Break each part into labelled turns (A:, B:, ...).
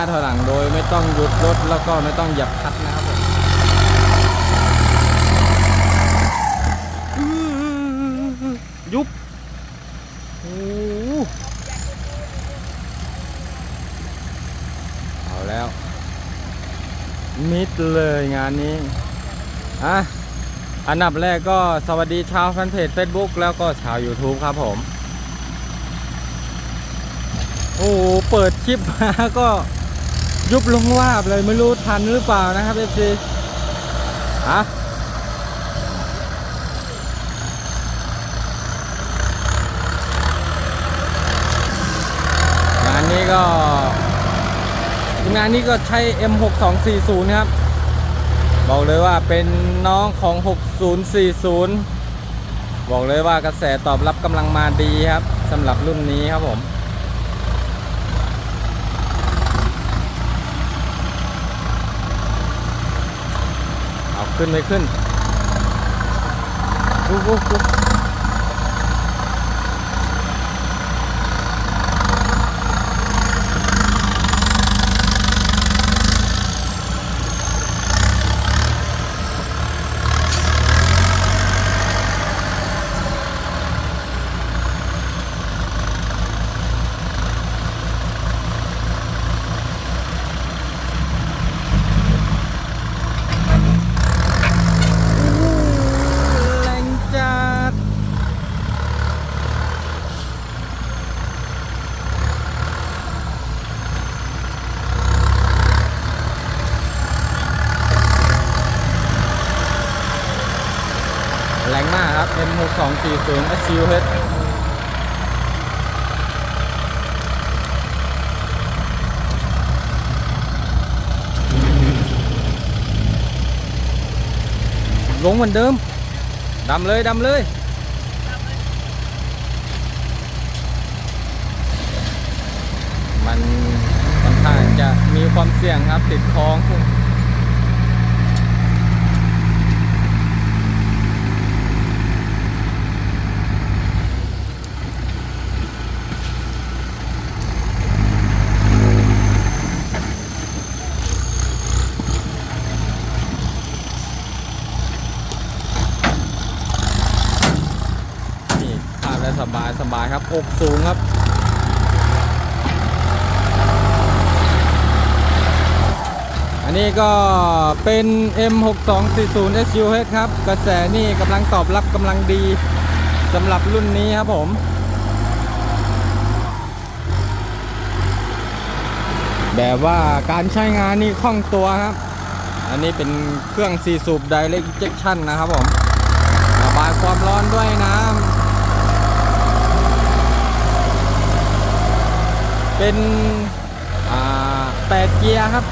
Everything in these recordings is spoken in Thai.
A: าถอยหลังโดยไม่ต้องหยุดรถแล้วก็ไม่ต้องเหยียบคัดนะครับผมยุบโอ้เอาแล้ว มิดเลยงานนี้อะอันดับแรกก็สวัสดีชาวแฟนเพจ Facebook แล้วก็ชาว YouTube ครับผม โอ้เปิดคลิปมาก็ ยุบลงวาบเลยไม่รู้ทันหรือเปล่านะครับ FC อะงานนี้ก็งานนี้ก็ใช้ M6240 ครับ บอกเลยว่าเป็นน้องของ 6040 บอกเลยว่ากระแสตอบรับกำลังมาดีครับสำหรับรุ่นนี้ครับผม เอา ขึ้นไม่ขึ้นอู้หูหูแรงจัดแรงมากครับ M6240 SUH ลงเหมือนเดิม ดำเลยดำเลยมันค่อนข้างจะมีความเสี่ยงครับติดคลอง นี่ภาพได้ส บายสบายครับอกสูงครับ อันนี้ก็เป็น M6240 SUH ครับ กระแสนี่กำลังตอบรับกำลังดีสำหรับรุ่นนี้ครับผมแบบว่าการใช้งานนี่คล่องตัวครับ อันนี้เป็นเครื่อง4สูบ Direct Injection นะครับผมระบายความร้อนด้วยน้ำ เป็น8เกียร์ครับ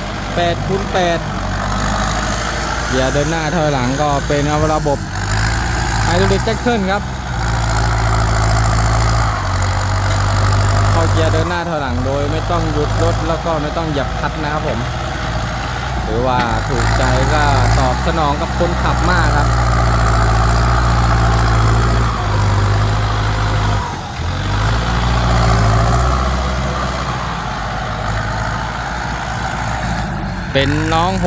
A: 8คูณ8เกียร์เดินหน้าถอยหลังก็เป็นระบบไฮดรอลิกแจ็คเกิลครับเข้าเกียร์เดินหน้าถอยหลังโดยไม่ต้องหยุดรถแล้วก็ไม่ต้องหยียบคัดนะครับผมหรือว่าถูกใจก็ตอบสนองกับคนขับมากครับ เป็นน้อง 6040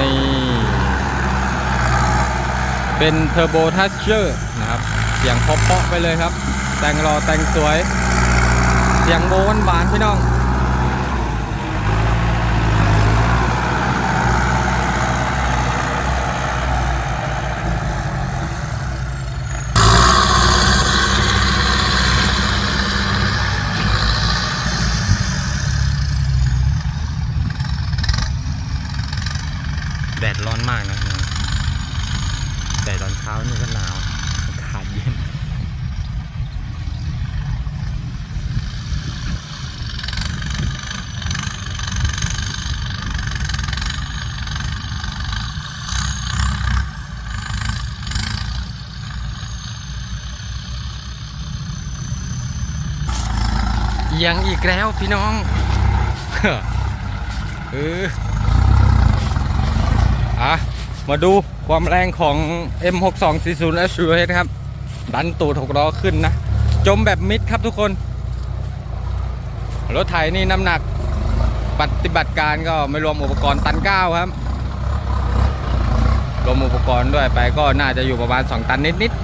A: นี่เป็นเทอร์โบทัชเชอร์นะครับ เสียงเพาะๆไปเลยครับ แต่งรอแต่งสวย เสียงโบนหวานพี่น้อง แดดร้อนมากนะพี่น้องแต่ตอนเช้านี่ก็หนาวอากาศเย็นยังอีกแล้วพี่น้อง เอออะ มาดูความแรงของ M6240 SUH ครับ ดันตูดหกล้อขึ้นนะ จมแบบมิดครับทุกคน รถไถนี่น้ำหนักปฏิบัติการก็ไม่รวมอุปกรณ์ตันเก้าครับ รวมอุปกรณ์ด้วยไปก็น่าจะอยู่ประมาณ 2 ตันนิดๆ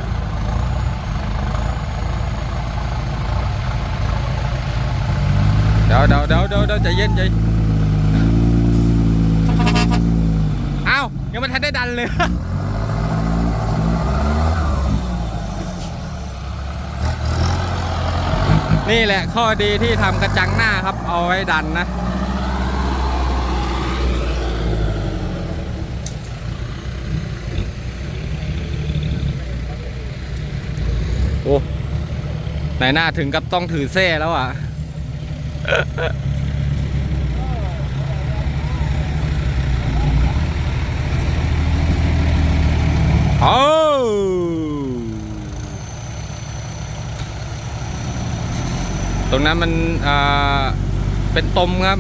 A: เดี๋ยวเดี๋ยวเดี๋ยวเดี๋ยวเดาจเย็นใจอ้าวยัง ไม่ทันได้ดันเลย นี่แหละข้อดีที่ทำกระจังหน้าครับ เอาไว้ดันนะโอ้ไหนหน้าถึงกับต้องถือเส้แล้วอะ โอ้ตรงนั้นมันเป็นตมครับ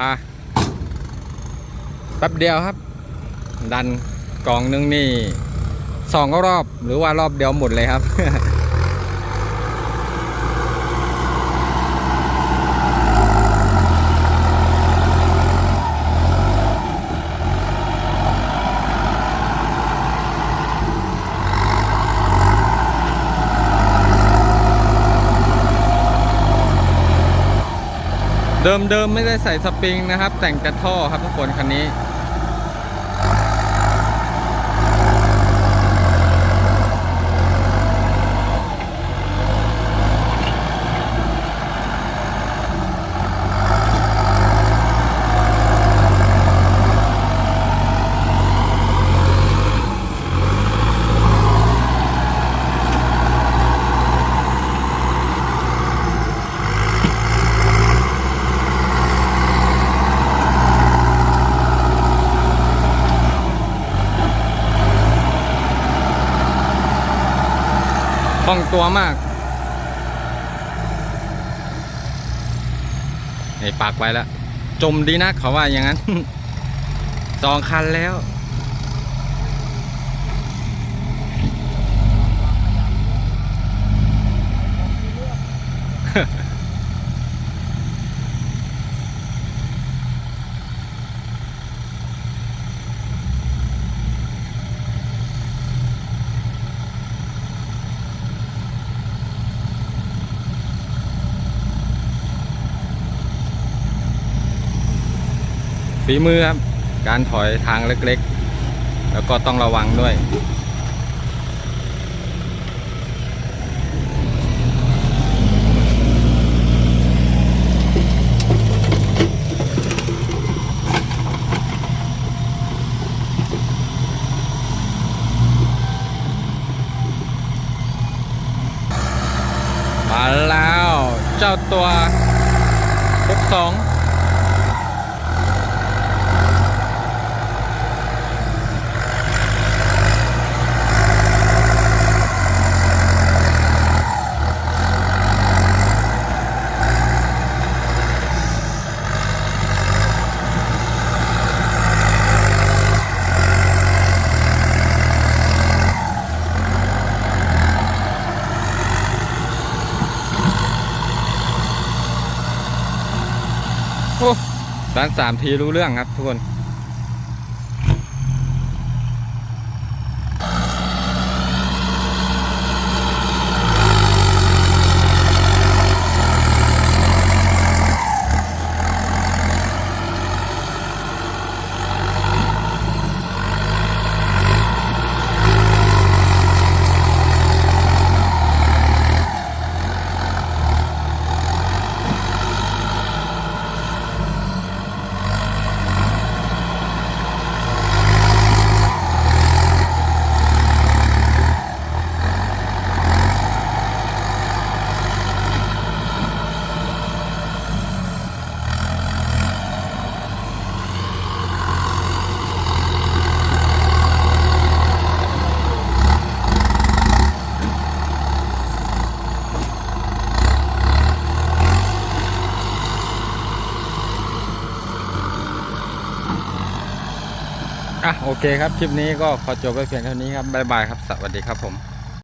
A: อะแป๊บเดียวครับ ดันกล่องนึงนี่สองรอบหรือว่ารอบเดียวหมดเลยครับ เดิมๆไม่ได้ใส่สปริงนะครับ แต่งแต่ท่อครับทุกคนคันนี้ คล่องตัวมากไอ้ปากไปแล้ว จมดีนะเขาว่าอย่างนั้นสองคันแล้ว ฝีมือครับ การถอยทางเล็กๆ แล้วก็ต้องระวังด้วย มาแล้วเจ้าตัว62 โอ้ ร้านสามทีรู้เรื่องครับทุกคน เคครับ คลิปนี้ก็ขอจบไปเพียงเท่านี้ครับ บ๊ายบายครับ สวัสดีครับผม